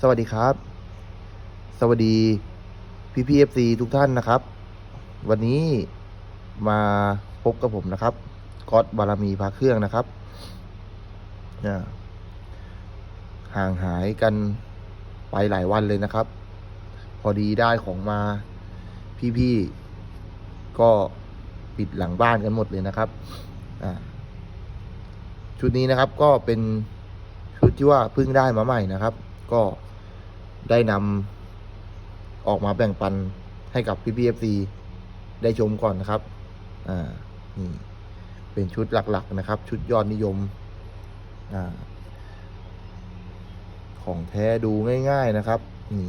สวัสดีครับ สวัสดีพี่พีเอฟซีทุกท่านนะครับ วันนี้มาพบกับผมนะครับก๊อตบารมีพาเครื่องนะครับอ่ห่างหายกันไปหลายวันเลยนะครับ พอดีได้ของมาพี่ๆก็ปิดหลังบ้านกันหมดเลยนะครับชุดนี้นะครับก็เป็นชุดที่ว่าเพิ่งได้มาใหม่นะครับ ก็ ได้นำออกมาแบ่งปันให้กับพี่พีเอฟซีได้ชมก่อนนะครับ อ่า นี่ เป็นชุดหลักๆนะครับ ชุดยอดนิยม อ่า ของแท้ดูง่ายๆนะครับ นี่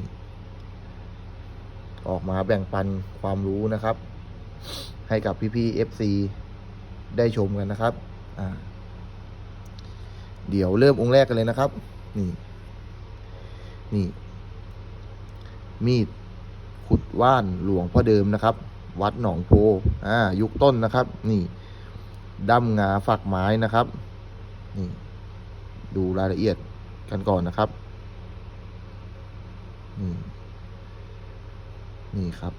ออกมาแบ่งปันความรู้นะครับ ให้กับพี่ๆเอฟซีได้ชมกันนะครับ อ่า เดี๋ยวเริ่มองค์แรกกันเลยนะครับ นี่ นี่ มีดขุดว่านหลวงพ่อเดิมนะครับ วัดหนองโพอ่ายุคต้นนะครับ นี่ด้ำงาฝักไม้นะครับ นี่ดูรายละเอียดกันก่อนนะครับนี่นี่ครับ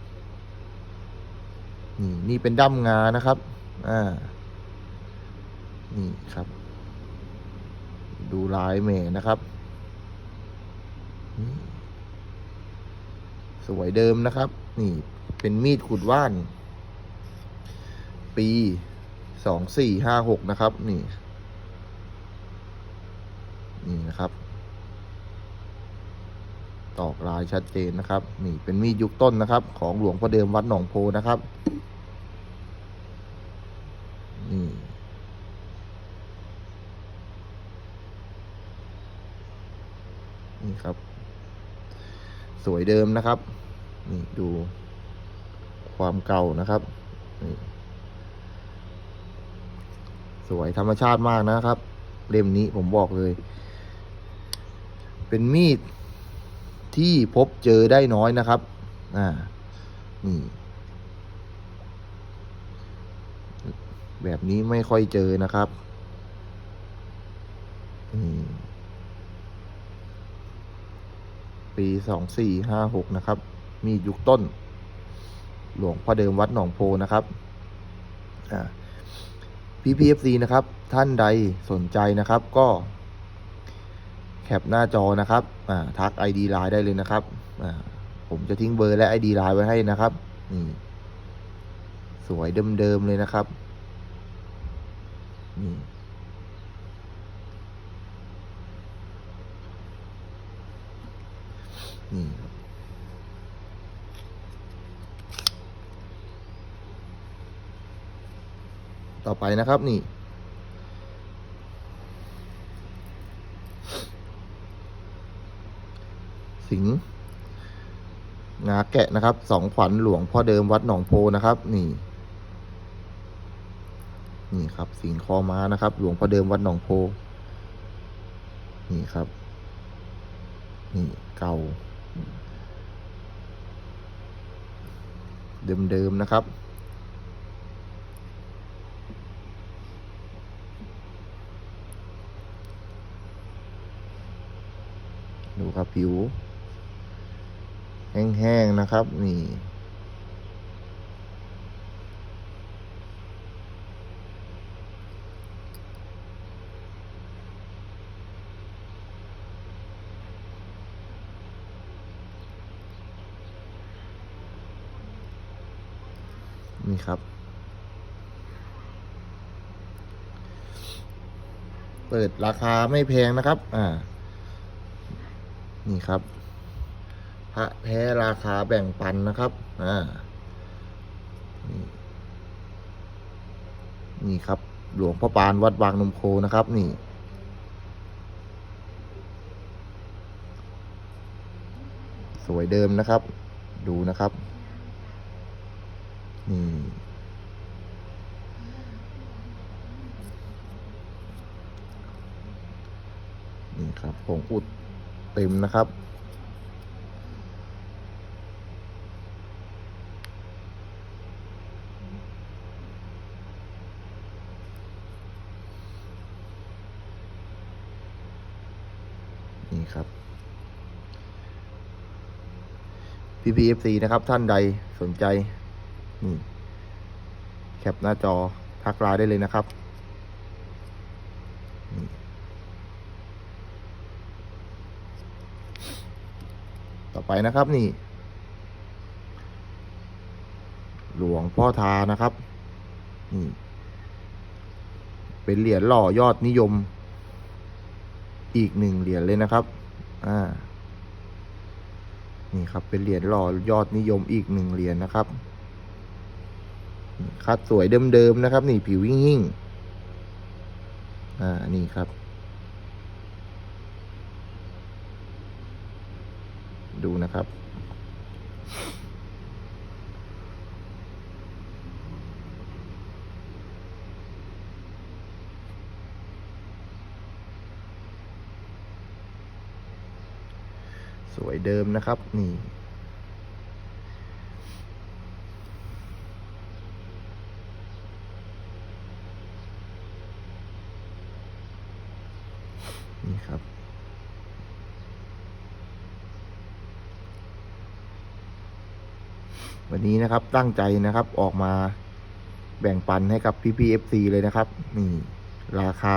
นี่นี่เป็นด้ำงานะครับ อ่า นี่ครับ ดูลายเมนะครับ สวยเดิมนะครับ นี่เป็นมีดขุดว่าน ปีสองสี่ห้าหกนะครับ นี่ นี่นะครับ ตอกลายชัดเจนนะครับ นี่เป็นมีดยุคต้นนะครับ ของหลวงพ่อเดิมวัดหนองโพนะครับ นี่นี่ครับ วยเดิมนะครับนี่ดูความเก่านะครับนี่สวยธรรมชาติมากนะครับ เล่มนี้ผมบอกเลย เป็นมีดที่พบเจอได้น้อยนะครับอ่านี่แบบนี้ไม่ค่อยเจอนะครับอืม ปีสองสี่ห้าหกนะครับ มียุคต้น หลวงพ่อเดิมวัดหนองโพนะครับอ่า PPFC นะครับ ท่านใดสนใจนะครับ ก็ แคปหน้าจอนะครับอ่าทัก ID ไลน์ได้เลยนะครับอ่าผมจะทิ้งเบอร์และ ID ไลน์ไว้ให้นะครับนี่สวยเดิมๆเลยนะครับนี่ ต่อไปนะครับนี่ สิงหงาแกะนะครับ สองขวัญหลวงพ่อเดิมวัดหนองโพนะครับ นี่ นี่ครับ สิงคอม้านะครับ หลวงพ่อเดิมวัดหนองโพ นี่ครับ นี่เก่า เดิมๆนะครับ ดูครับผิว แห้งๆนะครับ นี่ ครับ เปิดราคาไม่แพงนะครับ อ่า นี่ครับ พระแท้ราคาแบ่งปันนะครับ อ่า นี่นี่ครับ หลวงพ่อปานวัดบางนมโคนะครับ นี่สวยเดิมนะครับ ดูนะครับ นี่ นี่ครับผงอุดเต็มนะครับ นี่ครับพี่พีเอฟซนะครับท่านใดสนใจ นี่ แคปหน้าจอทักไลน์ได้เลยนะครับนี่ต่อ ไปนะครับนี่ หลวงพ่อทานะครับ นี่ เป็นเหรียญหล่อยอดนิยม อีกหนึ่งเหรียญเลยนะครับ อ่า นี่ครับ เป็นเหรียญหล่อยอดนิยมอีกหนึ่งเหรียญนะครับ คัดสวยเดิมๆนะครับ นี่ผิวหิ่งๆอ่า นี่ครับ ดูนะครับ สวยเดิมนะครับ นี่นี่ครับ วันนี้นะครับตั้งใจนะครับออกมาแบ่งปันให้กับพี่พีเอฟซีเลยนะครับ นี่ราคา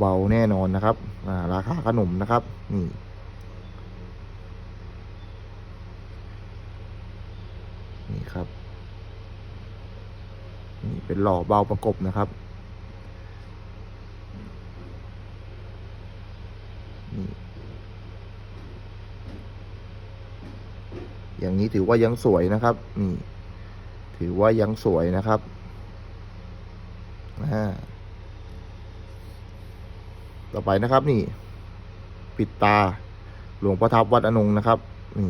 เบาๆแน่นอนนะครับอ่าราคาขนมนะครับ นี่นี่ครับ นี่เป็นหล่อเบาประกบนะครับ นี่ อย่าง นี้ถือว่ายังสวยนะครับ นี่ ถือว่ายังสวยนะครับต่อไปนะครับนี่ ปิดตา หลวงพ่อทับวัดอนงนะครับ นี่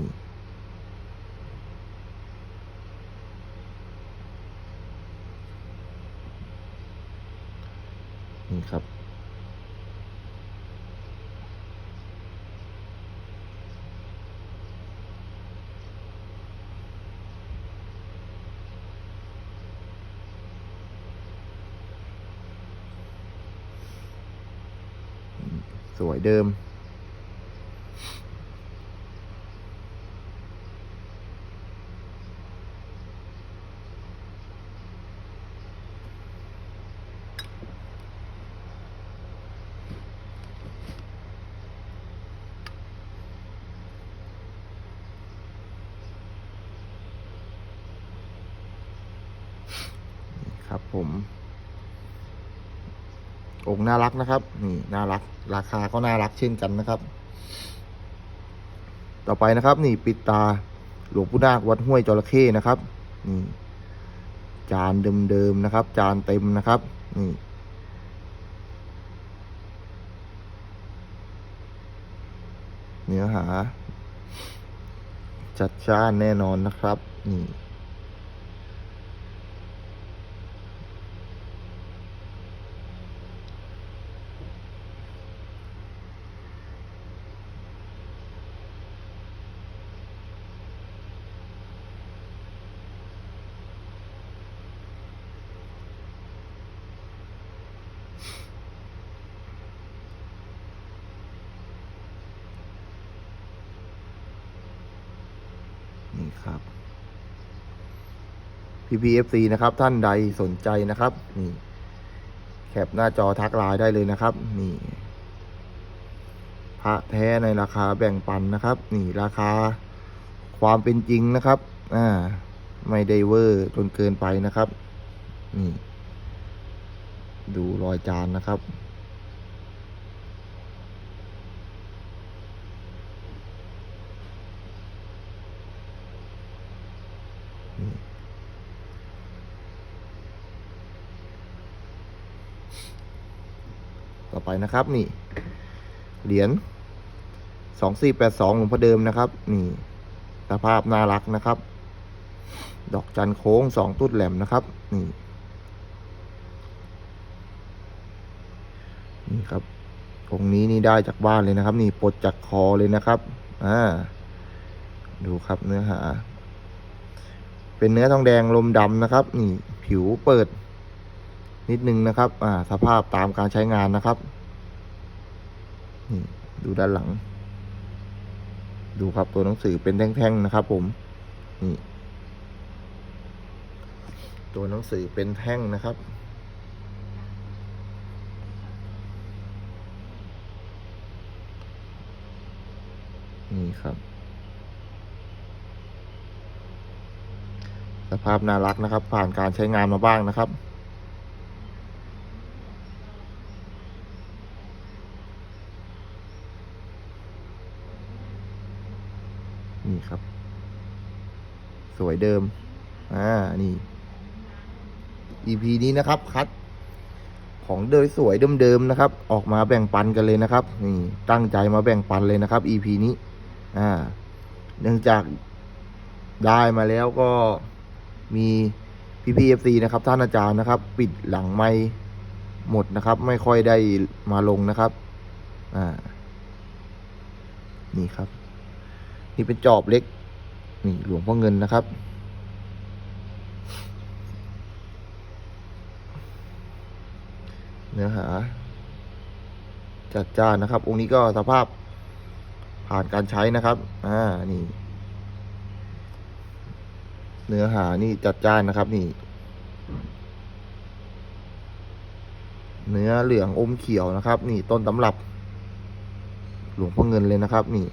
นี่ครับ สวย เดิม ครับผม องค์น่ารักนะครับ นี่น่ารัก ราคาก็น่ารักเช่นกันนะครับ ต่อไปนะครับ นี่ปิดตาหลวงปู่นาควัดห้วยจระเข้นะครับ นี่ จานเดิมๆนะครับ จานเต็มนะครับ นี่เนื้อหา จัดจ้านแน่นอนนะครับ นี่ นี่ครับ PPFC นะครับ ท่านใดสนใจนะครับ นี่ แคปหน้าจอทักไลน์ได้เลยนะครับ นี่พระแท้ในราคาแบ่งปันนะครับ นี่ราคาความเป็นจริงนะครับ อ่า ไม่ได้เวอร์จนเกินไปนะครับ นี่ ดูรอยจานนะครับ ต่อไปนะครับนี่ เหรียญสองสี่แปดสองหลวงพ่อเดิมนะครับ นี่สภาพน่ารักนะครับ ดอกจันโค้งสองตุ้ดแหลมนะครับ นี่ นี่ครับองนี้นี่ได้จากบ้านเลยนะครับ นี่ปลดจากคอเลยนะครับ อ่า ดูครับเนื้อหา เป็นเนื้อทองแดงลมดำนะครับ นี่ ผิวเปิด นิดนึงนะครับ อ่า สภาพตามการใช้งานนะครับ นี่ดูด้านหลัง ดูครับตัวหนังสือเป็นแท่งๆนะครับ ผม นี่ ตัวหนังสือเป็นแท่งนะครับนี่ครับ สภาพน่ารักนะครับ ผ่านการใช้งานมาบ้างนะครับ ครับ สวยเดิม อ่า นี่ EP นี้นะครับ คัด ของเดิมสวยเดิมๆนะครับ ออกมาแบ่งปันกันเลยนะครับ นี่ ตั้งใจมาแบ่งปันเลยนะครับ EP นี้ อ่า เนื่องจากได้มาแล้วก็มีพี่พีเอฟซีนะครับ ท่านอาจารย์นะครับ ปิดหลังไม่หมดนะครับ ไม่ค่อยได้มาลงนะครับ อ่า นี่ครับ นี่เป็นจอบเล็ก นี่หลวงพ่อเงินนะครับ เนื้อหา จัดจ้านนะครับ องค์นี้ก็สภาพผ่านการใช้นะครับ อ่า นี่ เนื้อหานี่จัดจ้านนะครับ นี่ เนื้อเหลืองอมเขียวนะครับ นี่ต้นตำรับ หลวงพ่อเงินเลยนะครับ นี่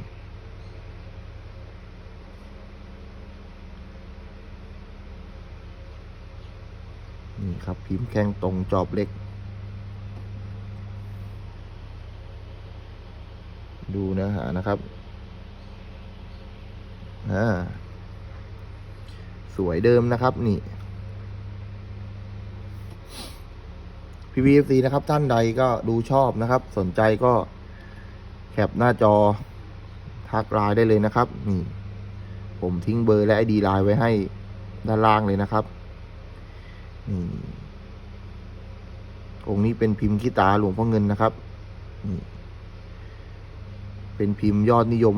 ครับ พิมพ์แข้งตรงจอบเล็ก ดูเนื้อหานะครับอ่าสวยเดิมนะครับนี่พีพีเอฟซีนะครับ ท่านใดก็ดูชอบนะครับ สนใจก็แคปหน้าจอ ทักไลน์ได้เลยนะครับ นี่ ผมทิ้งเบอร์และไอดีไลน์ไว้ให้ด้านล่างเลยนะครับ นี่ องค์นี้เป็นพิมพ์ขี้ตาหลวงพ่อเงินนะครับนี่เป็นพิมพ์ยอดนิยม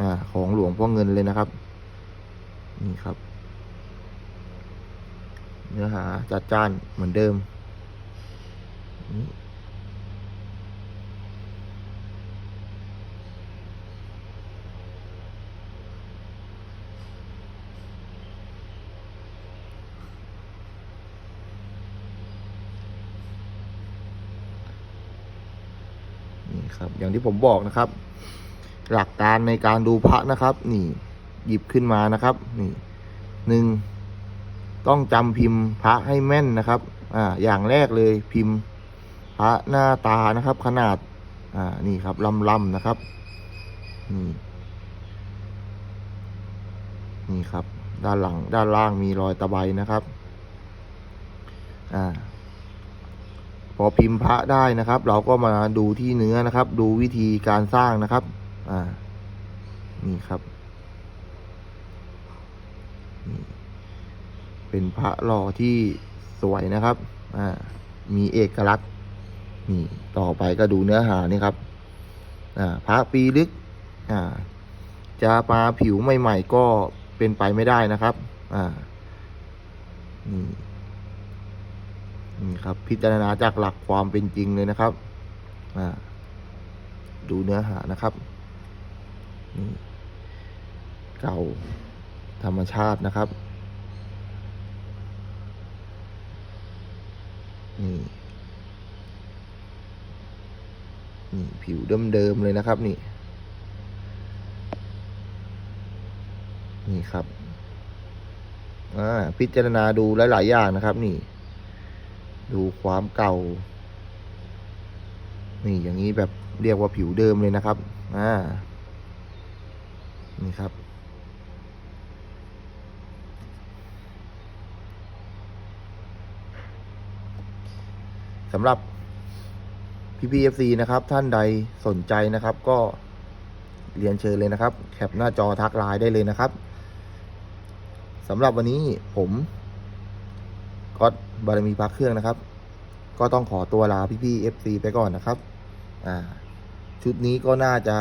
อของหลวงพ่อเงินเลยนะครับ นี่ครับ เนื้อหาจัดจ้านเหมือนเดิม ครับ อย่างที่ผมบอกนะครับ หลักการในการดูพระนะครับ นี่ หยิบขึ้นมานะครับ นี่หนึ่งต้องจำพิมพ์พระให้แม่นนะครับ อ่า อย่างแรกเลยพิมพ์พระหน้าตานะครับ ขนาด อ่า นี่ครับลำลำนะครับ นี่ นี่ครับ ด้านหลังด้านล่างมีรอยตะไบนะครับ อ่า อพิมพ์พระได้นะครับ เราก็มาดูที่เนื้อนะครับ ดูวิธีการสร้างนะครับ อ่า นี่ครับนี่เป็นพระหล่อที่สวยนะครับ อ่า มีเอกลักษณ์ นี่ ต่อไปก็ดูเนื้อหานี่ครับ อ่า พระปีลึก อ่า จะมาผิวใหม่ๆก็เป็นไปไม่ได้นะครับ อ่า นี่ นี่ครับ พิจารณาจากหลักความเป็นจริงเลยนะครับดูเนื้อหานะครับนี่เก่าธรรมชาตินะครับ นี่นี่ผิวเดิมๆเลยนะครับ นี่ นี่ครับ อ่า พิจารณาดูหลาย ๆ อย่างนะครับ นี่ ดูความเก่า นี่อย่างนี้แบบเรียกว่าผิวเดิมเลยนะครับ อ่า นี่ครับสำหรับพี่พีเอฟซีนะครับ ท่านใดสนใจนะครับ ก็เรียนเชิญเลยนะครับ แคปหน้าจอทักไลน์ได้เลยนะครับสำหรับวันนี้ผม ก็บารมีพักเครื่องนะครับ ก็ต้องขอตัวลาพี่พี่เอฟซีไปก่อนนะครับ อ่า ชุดนี้ก็น่าจะ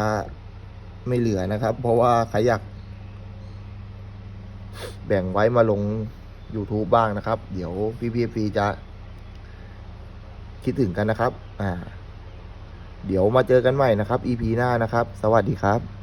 ไม่เหลือนะครับ เพราะว่าใครอยากแบ่งไว้มาลง YouTube บ้างนะครับ เดี๋ยวพี่พี่เอฟซีจะคิดถึงกันนะครับ อ่า เดี๋ยวมาเจอกันใหม่นะครับ EP หน้านะครับ สวัสดีครับ